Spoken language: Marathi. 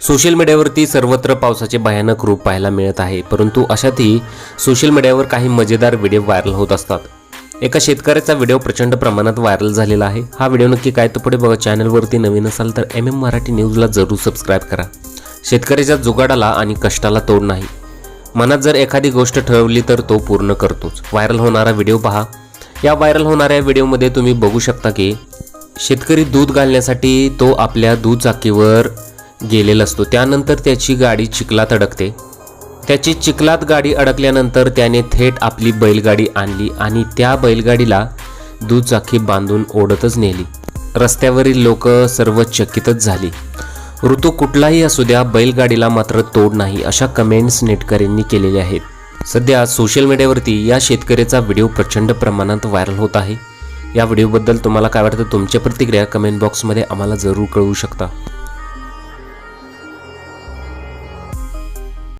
सोशल मीडियावरती सर्वत्र पावसाचे भयानक रूप पाहायला मिळत आहे परंतु अशातही सोशल मीडियावर काही मजेदार व्हिडिओ व्हायरल होत असतात. एका शेतकऱ्याचा व्हिडिओ प्रचंड प्रमाणात व्हायरल झालेला आहे. हा व्हिडिओ नक्की काय तो पुढे बघा. चॅनलवरती नवीन असाल तर एम एम मराठी न्यूजला जरूर सबस्क्राईब करा. शेतकऱ्याच्या जुगाडाला आणि कष्टाला तोड नाही. मनात जर एखादी गोष्ट ठरवली तर तो पूर्ण करतोच. व्हायरल होणारा व्हिडिओ पहा. या व्हायरल होणाऱ्या व्हिडिओमध्ये तुम्ही बघू शकता की शेतकरी दूध घालण्यासाठी तो आपल्या दुचाकीवर गेलेला असतो. त्यानंतर त्याची गाडी चिखलात अडकते. त्याची चिखलात गाडी अडकल्यानंतर त्याने थेट आपली बैलगाडी आणली आणि त्या बैलगाडीला दुचाकी बांधून ओढतच नेली. रस्त्यावरील लोक सर्व चकितच झाली. ऋतू कुठलाही असू द्या बैलगाडीला मात्र तोड नाही अशा कमेंट्स नेटकऱ्यांनी केलेल्या आहेत. सध्या सोशल मीडियावरती या शेतकऱ्याचा व्हिडिओ प्रचंड प्रमाणात व्हायरल होत आहे. या व्हिडिओबद्दल तुम्हाला काय वाटतं? तुमच्या प्रतिक्रिया कमेंट बॉक्समध्ये आम्हाला जरूर कळवू शकता.